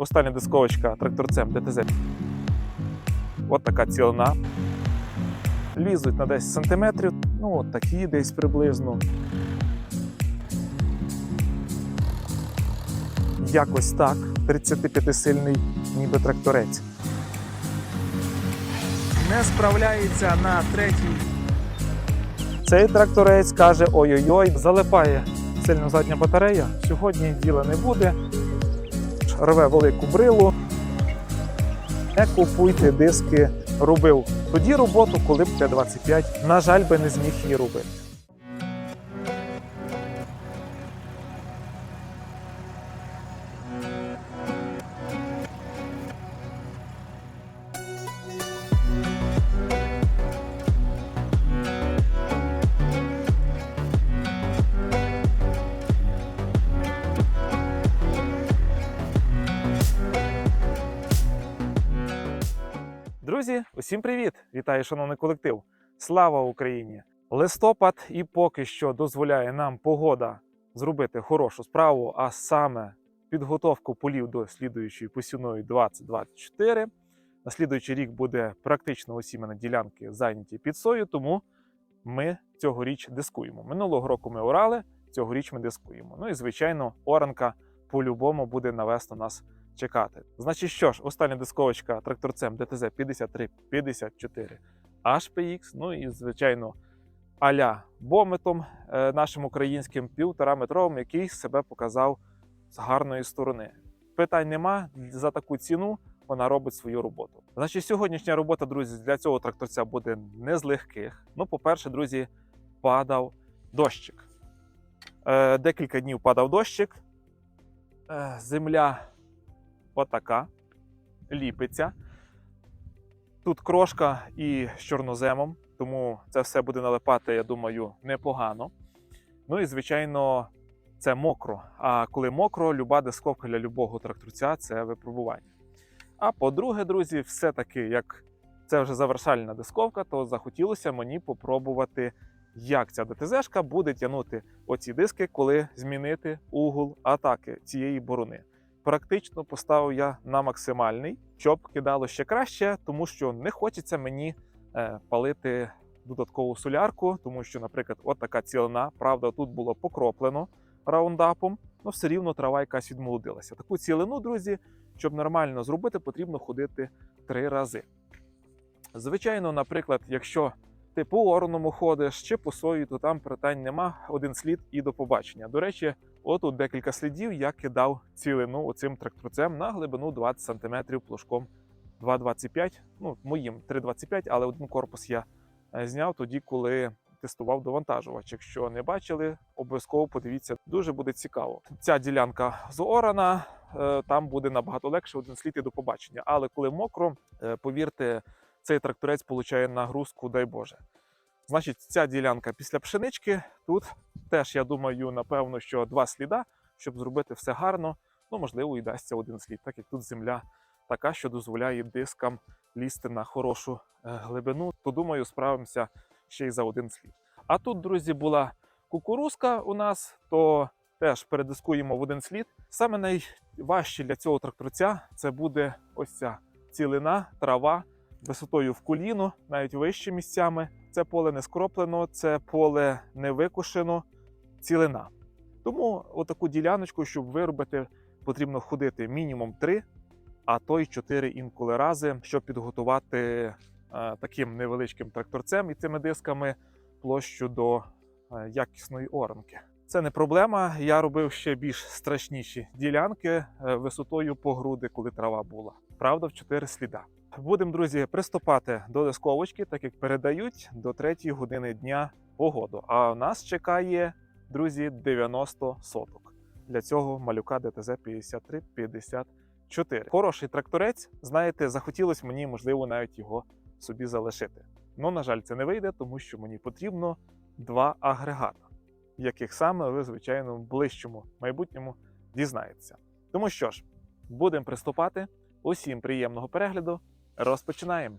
Остання дисковочка тракторцем ДТЗ. От така цілина. Лізуть на 10 сантиметрів. Ну, от такі десь приблизно. Якось так. 35-сильний ніби тракторець. Не справляється на третій. Цей тракторець каже: ой-ой-ой, залипає сильно задня батарея. Сьогодні діла не буде. Рве велику брилу. Не купуйте диски робив тоді роботу, коли б Т-25, на жаль, би не зміг її робити. Усім привіт! Вітаю, шановний колектив! Слава Україні! Листопад і поки що дозволяє нам погода зробити хорошу справу, а саме підготовку полів до слідуючої посівної 2024. На слідуючий рік буде практично усі мене ділянки зайняті під сою, тому ми цьогоріч дискуємо. Минулого року ми орали, цьогоріч ми дискуємо. Ну і звичайно, оранка по-любому буде на весну нас чекати. Значить, що ж, остання дисковочка тракторцем ДТЗ 5354 HPX, ну і, звичайно, аля бометом е, нашим українським півтора метровим, який себе показав з гарної сторони. Питань нема за таку ціну. Вона робить свою роботу. Значить, сьогоднішня робота, друзі, для цього тракторця буде не з легких. Ну, по-перше, друзі, падав дощик. Е, декілька днів падав дощик. Е, земля отака, ліпиться. Тут крошка і з чорноземом, тому це все буде налипати, я думаю, непогано. Ну і, звичайно, це мокро. А коли мокро, люба дисковка для любого тракторця це випробування. А по-друге, друзі, все-таки, як це вже завершальна дисковка, то захотілося мені попробувати, як ця ДТЗшка буде тягнути оці диски, коли змінити угол атаки цієї борони практично поставив я на максимальний, щоб кидало ще краще, тому що не хочеться мені е, палити додаткову солярку, тому що, наприклад, от така цілина, правда, тут було покроплено раундапом, але все рівно трава якась відмолодилася. Таку цілину, друзі, щоб нормально зробити, потрібно ходити три рази. Звичайно, наприклад, якщо ти по ороному ходиш чи по сої, то там питань нема. Один слід і до побачення. До речі, отут декілька слідів я кидав цілину оцим тракторцем на глибину 20 см плужком 2,25. Ну, моїм 3,25, але один корпус я е, зняв тоді, коли тестував довантажувач. Якщо не бачили, обов'язково подивіться, дуже буде цікаво. Ця ділянка зорана, е, там буде набагато легше один слід і до побачення. Але коли мокро, е, повірте, цей тракторець получає нагрузку, дай Боже. Значить, ця ділянка після пшенички. Тут теж, я думаю, напевно, що два сліда, щоб зробити все гарно. Ну, можливо, і дасться один слід, так як тут земля така, що дозволяє дискам лізти на хорошу е, глибину, то думаю, справимося ще й за один слід. А тут, друзі, була кукурузка у нас, то теж передискуємо в один слід. Саме найважче для цього тракторця це буде ось ця цілина, трава висотою в коліно, навіть вище місцями. Це поле не скроплено, це поле не викушено, цілина. Тому отаку діляночку, щоб виробити, потрібно ходити мінімум 3, а то й 4 інколи рази, щоб підготувати е, таким невеличким тракторцем і цими дисками площу до е, якісної оранки. Це не проблема. Я робив ще більш страшніші ділянки е, висотою по груди, коли трава була. Правда, в 4 сліда. Будемо, друзі, приступати до дисковочки, так як передають до 3 години дня погоду. А нас чекає, друзі, 90 соток. Для цього малюка ДТЗ 5354. Хороший тракторець, знаєте, захотілося мені, можливо, навіть його собі залишити. Ну, на жаль, це не вийде, тому що мені потрібно два агрегата, яких саме ви, звичайно, в ближчому майбутньому дізнаєтеся. Тому що ж, будемо приступати. Усім приємного перегляду. Розпочинаємо.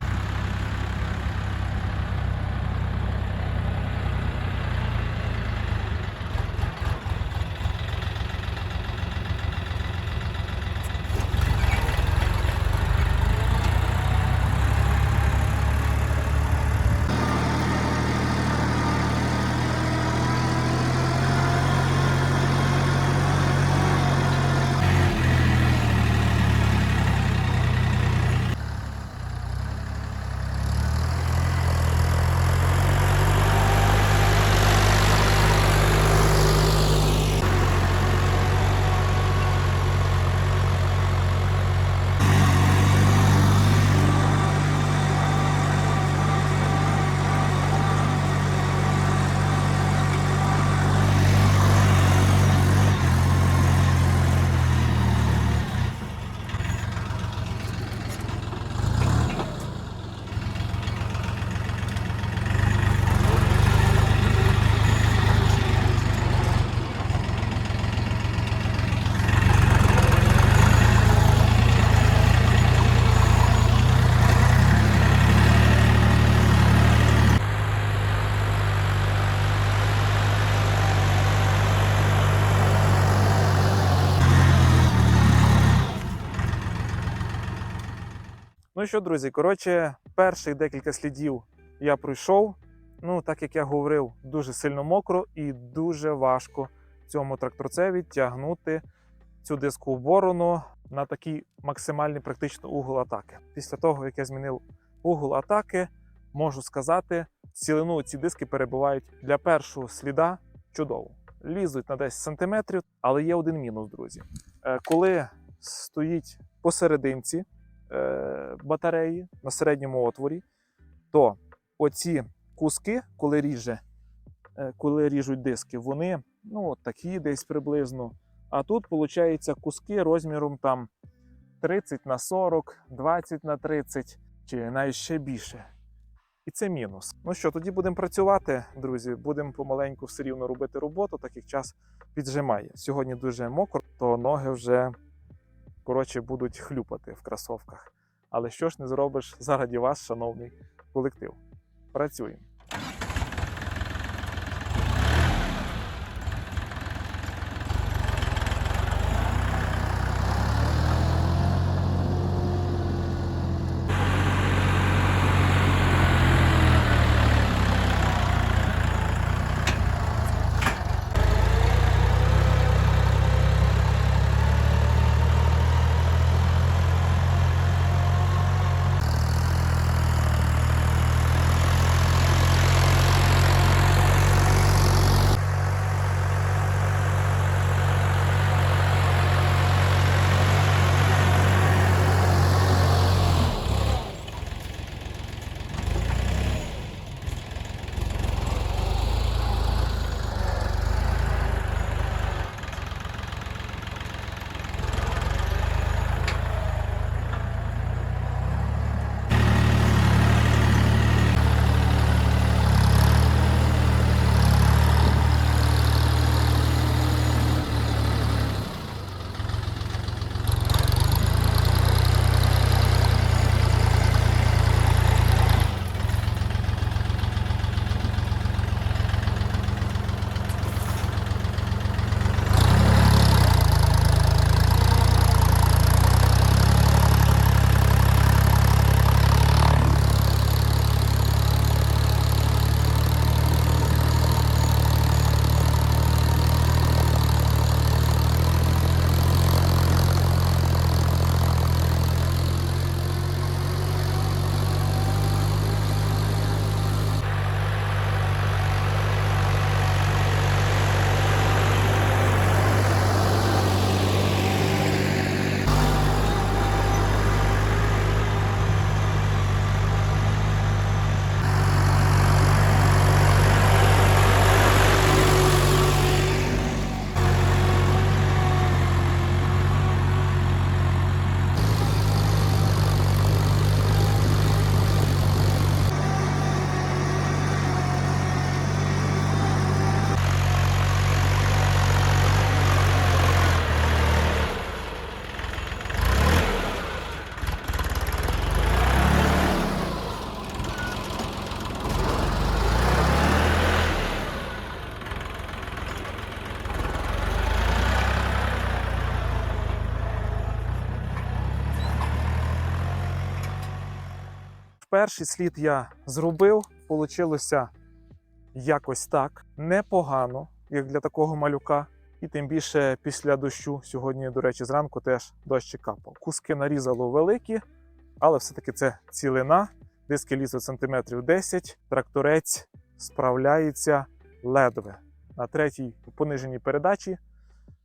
Ну що, друзі, коротше, перших декілька слідів я пройшов. Ну, так як я говорив, дуже сильно мокро і дуже важко цьому тракторцеві тягнути цю дискову борону на такий максимальний практично угол атаки. Після того, як я змінив угол атаки, можу сказати, цілину ці диски перебувають для першого сліда чудово. Лізуть на 10 сантиметрів, але є один мінус, друзі. Е, Коли стоїть посерединці батареї на середньому отворі, то оці куски, коли ріже, е, коли ріжуть диски, вони ну, такі десь приблизно. А тут, виходить, куски розміром там 30 на 40, 20 на 30 чи навіть ще більше. І це мінус. Ну що, тоді будемо працювати, друзі. Будемо помаленьку все рівно робити роботу, так як час піджимає. Сьогодні дуже мокро, то ноги вже коротше будуть хлюпати в кросовках. Але що ж не зробиш заради вас, шановний колектив? Працюємо. Перший слід я зробив, получилося якось так непогано, як для такого малюка. І тим більше після дощу сьогодні, до речі, зранку теж дощ капав. Куски нарізало великі, але все-таки це цілина. Диски лізуть сантиметрів 10. Тракторець справляється ледве. На третій пониженій передачі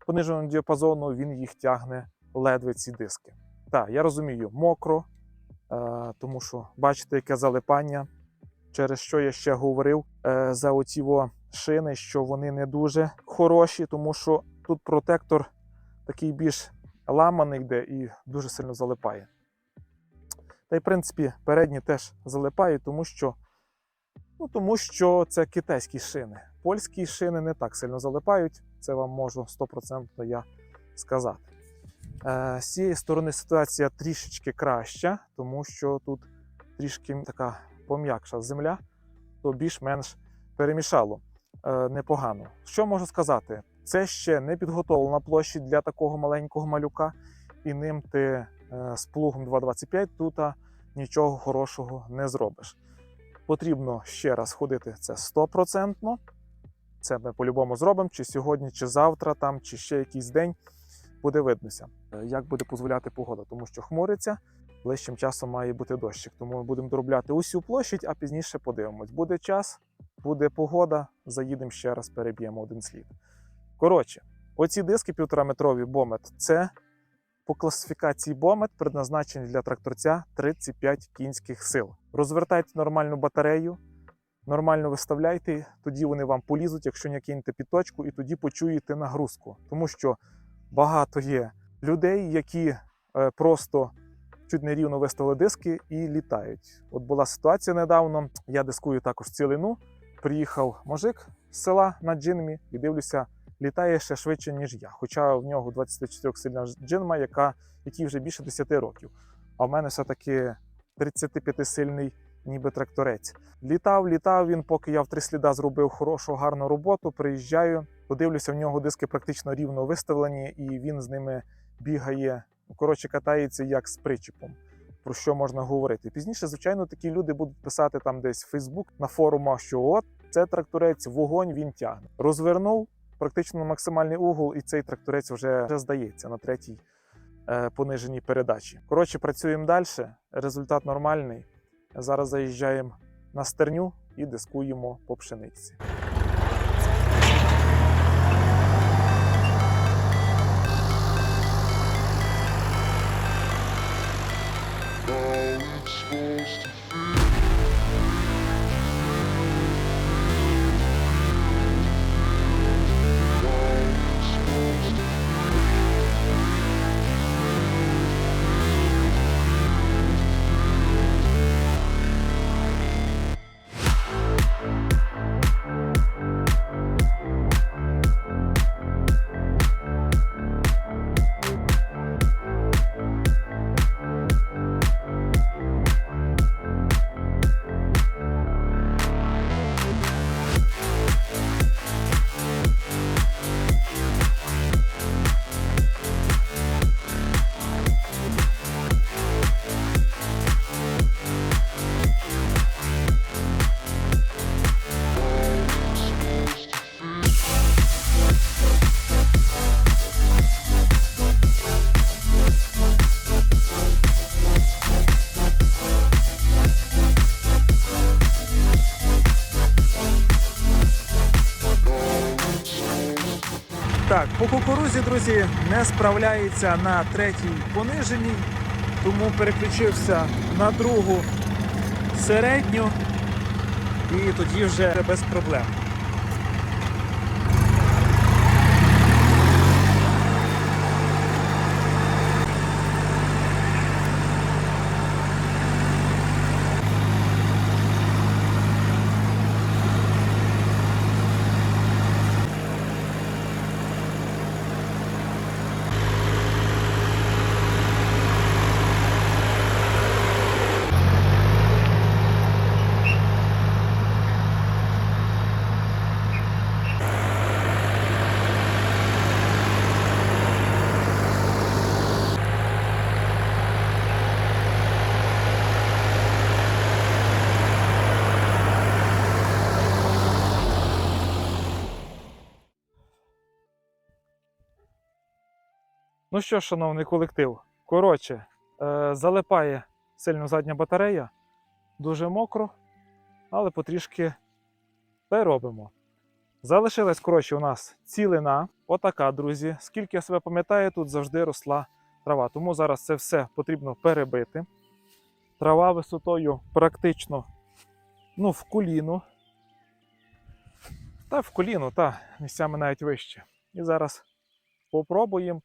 пониженого діапазону він їх тягне ледве ці диски. Так, я розумію, мокро, тому що бачите, яке залипання, через що я ще говорив е, за оці шини, що вони не дуже хороші, тому що тут протектор такий більш ламаний йде і дуже сильно залипає. Та й, в принципі, передні теж залипають, тому що, ну, тому що це китайські шини. Польські шини не так сильно залипають, це вам можу 100% я сказати. Е, З цієї сторони ситуація трішечки краща, тому що тут трішки така пом'якша земля, то більш-менш перемішало е, непогано. Що можу сказати? Це ще не підготовлена площа для такого маленького малюка, і ним ти е, з плугом 2,25 тут нічого хорошого не зробиш. Потрібно ще раз ходити це стопроцентно. Це ми по-любому зробимо, чи сьогодні, чи завтра, там, чи ще якийсь день. Буде виднося, е, як буде дозволяти погода, тому що хмуриться, ближчим часом має бути дощик. Тому ми будемо доробляти усю площадь, а пізніше подивимось. Буде час, буде погода, заїдемо ще раз, переб'ємо один слід. Коротше, оці диски півтораметрові бомет це по класифікації бомет предназначені для тракторця 35 кінських сил. Розвертайте нормальну батарею, нормально виставляйте, тоді вони вам полізуть, якщо не кинете під точку, і тоді почуєте нагрузку. Тому що багато є людей, які е, просто чуть не рівно виставили диски і літають. От була ситуація недавно. Я дискую також цілину. Приїхав мужик з села на джинмі і дивлюся, літає ще швидше, ніж я. Хоча в нього 24 сильна джинма, яка, якій вже більше 10 років. А в мене все-таки 35-сильний ніби тракторець. Літав, літав він, поки я в три сліда зробив хорошу, гарну роботу. Приїжджаю, подивлюся, в нього диски практично рівно виставлені, і він з ними бігає. Коротше, катається як з причіпом. Про що можна говорити? Пізніше, звичайно, такі люди будуть писати там десь в Facebook на форумах, що от це тракторець, вогонь він тягне. Розвернув практично на максимальний угол, і цей тракторець вже, вже здається на третій е, пониженій передачі. Коротше, працюємо далі. Результат нормальний. Зараз заїжджаємо на стерню і дискуємо по пшениці. Кукурузі, друзі, не справляється на третій пониженій, тому переключився на другу середню і тоді вже без проблем. Ну що, шановний колектив, коротше, е, залипає сильно задня батарея, дуже мокро, але потрішки та робимо. Залишилась, коротше, у нас цілина. Отака, друзі. Скільки я себе пам'ятаю, тут завжди росла трава. Тому зараз це все потрібно перебити. Трава висотою практично ну, в коліну. Та в коліну, та місцями навіть вище. І зараз попробуємо.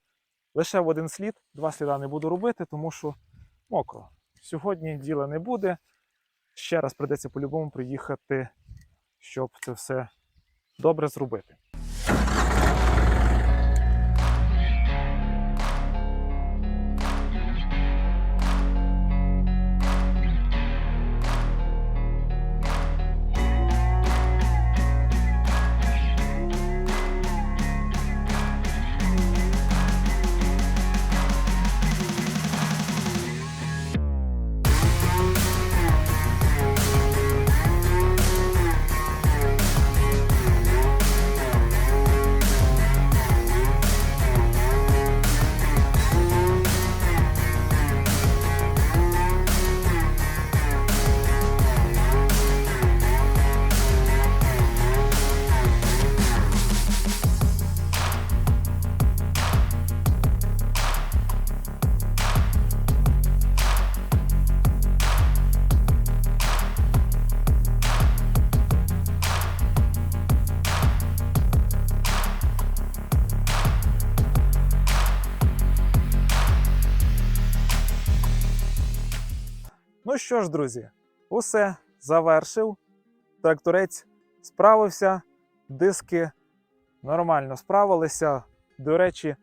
Лише в один слід, два сліда не буду робити, тому що мокро. Сьогодні діла не буде. Ще раз придеться по-любому приїхати, щоб це все добре зробити. Що ж, друзі, усе завершив. Тракторець справився, диски нормально справилися. До речі,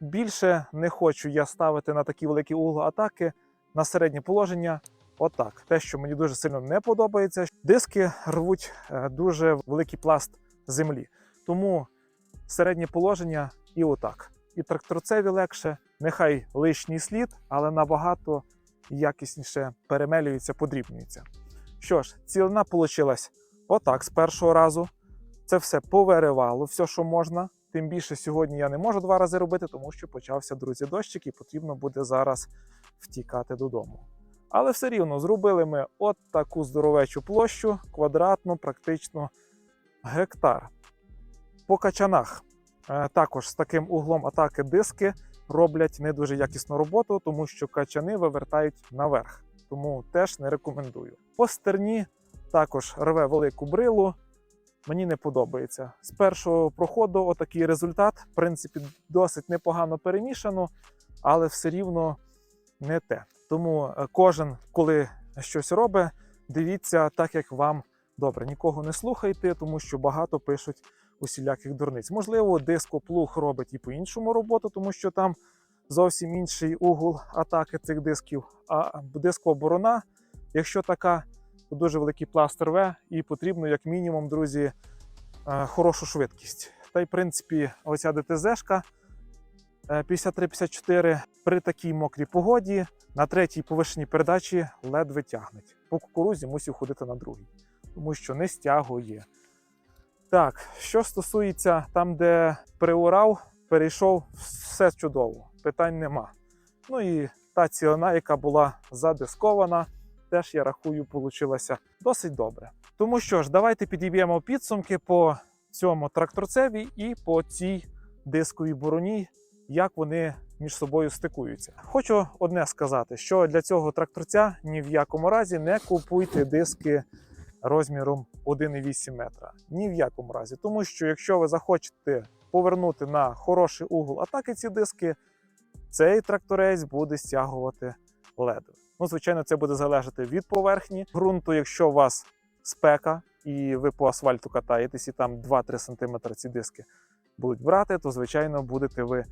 більше не хочу я ставити на такі великі угли атаки на середнє положення. Отак. Те, що мені дуже сильно не подобається, диски рвуть е, дуже великий пласт землі. Тому середнє положення і отак. І тракторцеві легше, нехай лишній слід, але набагато якісніше перемелюється, подрібнюється. Що ж, цілина вийшла отак з першого разу. Це все повиривало, все, що можна. Тим більше сьогодні я не можу два рази робити, тому що почався, друзі, дощик, і потрібно буде зараз втікати додому. Але все рівно зробили ми от таку здоровечу площу, квадратну, практично гектар. По качанах е, також з таким углом атаки диски роблять не дуже якісну роботу, тому що качани вивертають наверх. Тому теж не рекомендую. По стерні також рве велику брилу. Мені не подобається. З першого проходу отакий результат. В принципі, досить непогано перемішано, але все рівно не те. Тому е, кожен, коли щось робить, дивіться так, як вам добре. Нікого не слухайте, тому що багато пишуть усіляких дурниць. Можливо, дископлуг робить і по-іншому роботу, тому що там зовсім інший угол атаки цих дисків. А дискооборона, якщо така, то дуже великий пласт рве, і потрібно, як мінімум, друзі, е, хорошу швидкість. Та й, в принципі, оця ДТЗ-шка е, 53-54 при такій мокрій погоді на третій повишеній передачі ледве тягнеть. По кукурузі мусив ходити на другій, тому що не стягує. Так, що стосується там, де приурав, перейшов, все чудово, питань нема. Ну і та цілина, яка була задискована, теж я рахую, получилася досить добре. Тому що ж, давайте підіб'ємо підсумки по цьому тракторцеві і по цій дисковій бороні, як вони між собою стикуються. Хочу одне сказати: що для цього тракторця ні в якому разі не купуйте диски розміром 1,8 метра. Ні в якому разі. Тому що якщо ви захочете повернути на хороший угол атаки ці диски, цей тракторець буде стягувати ледве. Ну, звичайно, це буде залежати від поверхні ґрунту, якщо у вас спека і ви по асфальту катаєтесь, і там 2-3 см ці диски будуть брати, то звичайно будете ви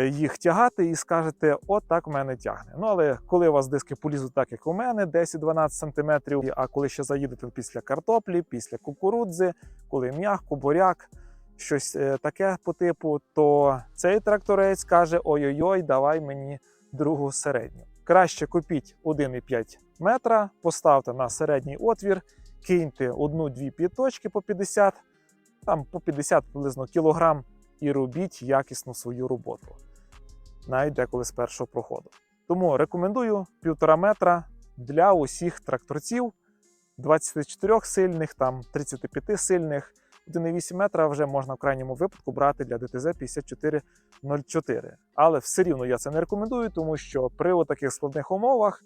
їх тягати і скажете, от так в мене тягне. Ну але коли у вас диски полізуть так, як у мене, 10-12 см, а коли ще заїдете після картоплі, після кукурудзи, коли м'яко, буряк, щось е, таке по типу, то цей тракторець каже: ой-ой-ой, давай мені другу середню. Краще купіть 1,5 метра, поставте на середній отвір, киньте одну-дві п'яточки по 50, там по 50 приблизно кілограм, і робіть якісну свою роботу. Навіть деколи з першого проходу. Тому рекомендую 1,5 метра для усіх тракторців 24 сильних, там 35 сильних. 1,8 метра вже можна в крайньому випадку брати для ДТЗ 5404. Але все рівно я це не рекомендую, тому що при таких складних умовах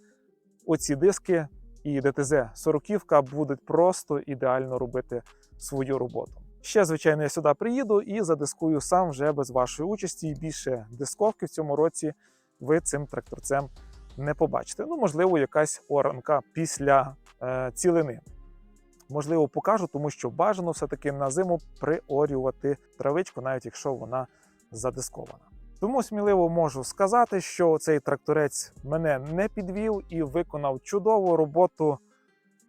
оці диски і ДТЗ 40 будуть просто ідеально робити свою роботу. Ще, звичайно, я сюди приїду і задискую сам вже без вашої участі. І більше дисковки в цьому році ви цим тракторцем не побачите. Ну, можливо, якась оранка після е, цілини. Можливо, покажу, тому що бажано все-таки на зиму приорювати травичку, навіть якщо вона задискована. Тому сміливо можу сказати, що цей тракторець мене не підвів і виконав чудову роботу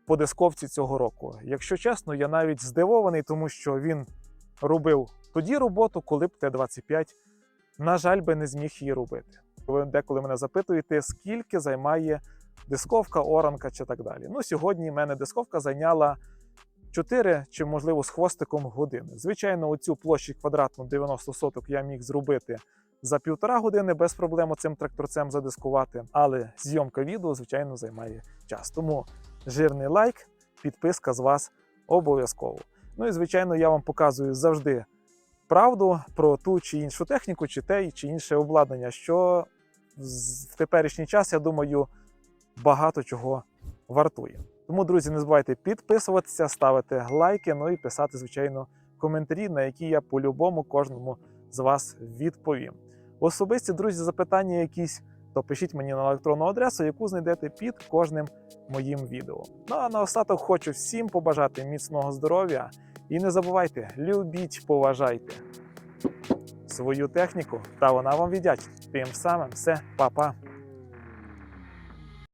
по дисковці цього року. Якщо чесно, я навіть здивований, тому що він робив тоді роботу, коли б Т-25, на жаль, би не зміг її робити. Ви деколи мене запитуєте, скільки займає дисковка, оранка чи так далі. Ну, сьогодні мене дисковка зайняла 4 чи, можливо, з хвостиком години. Звичайно, оцю площу квадратну 90 соток я міг зробити за півтора години без проблем цим тракторцем задискувати. Але зйомка відео, звичайно, займає час. Тому жирний лайк, підписка з вас обов'язково. Ну і звичайно, я вам показую завжди правду про ту чи іншу техніку, чи те чи інше обладнання, що в теперішній час, я думаю, багато чого вартує. Тому, друзі, не забувайте підписуватися, ставити лайки, ну і писати, звичайно, коментарі, на які я по-любому кожному з вас відповім. Особисті, друзі, запитання якісь то пишіть мені на електронну адресу, яку знайдете під кожним моїм відео. Ну а наостаток хочу всім побажати міцного здоров'я і не забувайте, любіть, поважайте свою техніку, та вона вам віддячить. Тим самим все, па-па.